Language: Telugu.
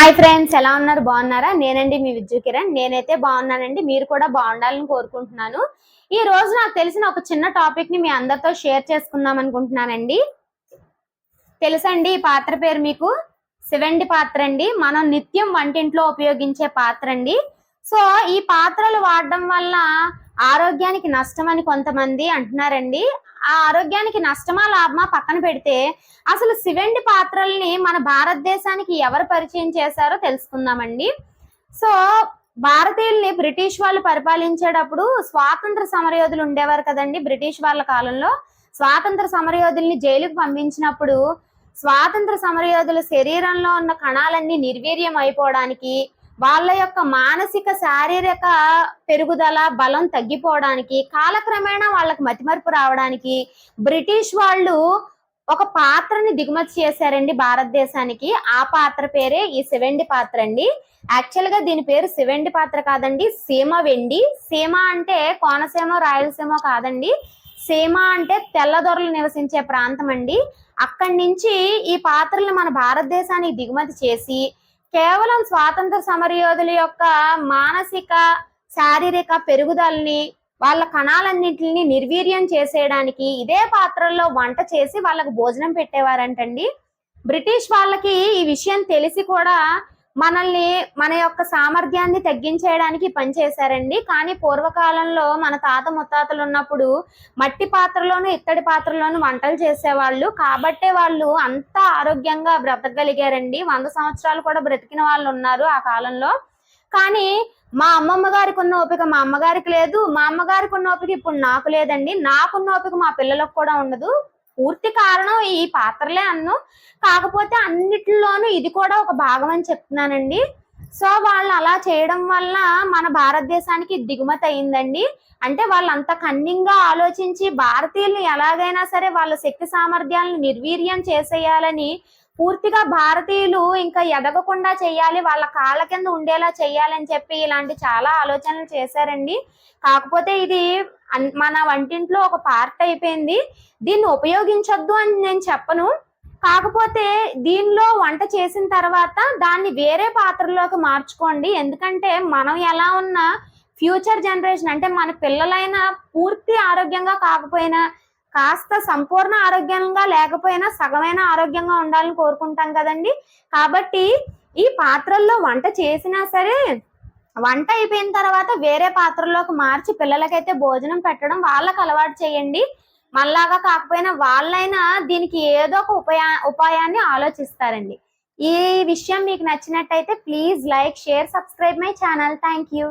హాయ్ ఫ్రెండ్స్ ఎలా ఉన్నారు? బాగున్నారా? నేనండి మీ విద్యు కిరణ్. నేనైతే బాగున్నానండి. మీరు కూడా బాగుండాలని కోరుకుంటున్నాను. ఈ రోజు నాకు తెలిసిన ఒక చిన్న టాపిక్ని మీ అందరితో షేర్ చేసుకుందాం అనుకుంటున్నానండి. తెలుసండి ఈ పాత్ర పేరు మీకు? శివండి పాత్ర అండి. మనం నిత్యం వంటింట్లో ఉపయోగించే పాత్ర అండి. సో ఈ పాత్రలు వాడడం వల్ల ఆరోగ్యానికి నష్టం అని కొంతమంది అంటున్నారండి. ఆ ఆరోగ్యానికి నష్టమా లాభమా పక్కన పెడితే అసలు శివండి పాత్రల్ని మన భారతదేశానికి ఎవరు పరిచయం చేశారో తెలుసుకుందామండి. సో భారతీయుల్ని బ్రిటిష్ వాళ్ళు పరిపాలించేటప్పుడు స్వాతంత్ర సమరయోధులు ఉండేవారు కదండి బ్రిటిష్ వాళ్ళ కాలంలో. స్వాతంత్ర సమరయోధుల్ని జైలుకు పంపించినప్పుడు స్వాతంత్ర సమరయోధుల శరీరంలో ఉన్న కణాలన్నీ నిర్వీర్యం అయిపోవడానికి వాళ్ళ యొక్క మానసిక శారీరక పెరుగుదల బలం తగ్గిపోవడానికి కాలక్రమేణా వాళ్ళకి మతిమరుపు రావడానికి బ్రిటిష్ వాళ్ళు ఒక పాత్రని దిగుమతి చేశారండి భారతదేశానికి. ఆ పాత్ర పేరే ఈ శివండి పాత్ర అండి. యాక్చువల్గా దీని పేరు శివండి పాత్ర కాదండి. సీమ వెండి. సీమ అంటే కోనసీమ రాయలసీమ కాదండి. సీమ అంటే తెల్లదొరలు నివసించే ప్రాంతం అండి. అక్కడి నుంచి ఈ పాత్రలు మన భారతదేశానికి దిగుమతి చేసి కేవలం స్వాతంత్ర సమరయోధుల యొక్క మానసిక శారీరక పెరుగుదలని వాళ్ళ కణాలన్నింటిని నిర్వీర్యం చేసేయడానికి ఇదే పాత్రల్లో వంట చేసి వాళ్ళకు భోజనం పెట్టేవారంటండి. బ్రిటిష్ వాళ్ళకి ఈ విషయం తెలిసి కూడా మనల్ని మన యొక్క సామర్థ్యాన్ని తగ్గించేయడానికి పనిచేశారండి కానీ పూర్వకాలంలో మన తాత ముత్తాతలు ఉన్నప్పుడు మట్టి పాత్రలోను ఇత్తడి పాత్రలోను వంటలు చేసేవాళ్ళు. కాబట్టే వాళ్ళు అంత ఆరోగ్యంగా బ్రతకగలిగారండి. వంద సంవత్సరాలు కూడా బ్రతికిన వాళ్ళు ఉన్నారు ఆ కాలంలో. కానీ మా అమ్మమ్మ గారికి ఉన్న ఓపిక మా అమ్మగారికి లేదు. మా అమ్మగారికి ఉన్న ఓపిక ఇప్పుడు నాకు లేదండి. నాకున్న ఓపిక మా పిల్లలకు కూడా ఉండదు. పూర్తి కారణం ఈ పాత్రలే అన్ను. కాకపోతే అన్నిటిలోనూ ఇది కూడా ఒక భాగం అని చెప్తున్నానండి. సో వాళ్ళు అలా చేయడం వల్ల మన భారతదేశానికి దిగుమతి అయిందండి. అంటే వాళ్ళు అంత కన్నింగా ఆలోచించి భారతీయుల్ని ఎలాగైనా సరే వాళ్ళ శక్తి సామర్థ్యాలను నిర్వీర్యం చేసేయాలని పూర్తిగా భారతీయులు ఇంకా ఎదగకుండా చేయాలి వాళ్ళ కాళ్ళ కింద ఉండేలా చేయాలని చెప్పి ఇలాంటి చాలా ఆలోచనలు చేశారండి. కాకపోతే ఇది మన వంటింట్లో ఒక పార్ట్ అయిపోయింది. దీన్ని ఉపయోగించొద్దు అని నేను చెప్పను. కాకపోతే దీనిలో వంట చేసిన తర్వాత దాన్ని వేరే పాత్రలోకి మార్చుకోండి. ఎందుకంటే మనం ఎలా ఉన్నా ఫ్యూచర్ జనరేషన్ అంటే మన పిల్లలైనా పూర్తి ఆరోగ్యంగా కాకపోయినా కాస్త సంపూర్ణ ఆరోగ్యంగా లేకపోయినా సగమైన ఆరోగ్యంగా ఉండాలని కోరుకుంటాం కదండి. కాబట్టి ఈ పాత్రల్లో వంట చేసినా సరే వంట అయిపోయిన తర్వాత వేరే పాత్రలోకి మార్చి పిల్లలకైతే భోజనం పెట్టడం వాళ్ళకి అలవాటు చేయండి. మళ్ళాగా కాకపోయినా వాళ్ళైనా దీనికి ఏదో ఒక ఉపయా ఉపాయాన్ని ఆలోచిస్తారండి. ఈ విషయం మీకు నచ్చినట్టయితే please like share subscribe my channel. Thank you.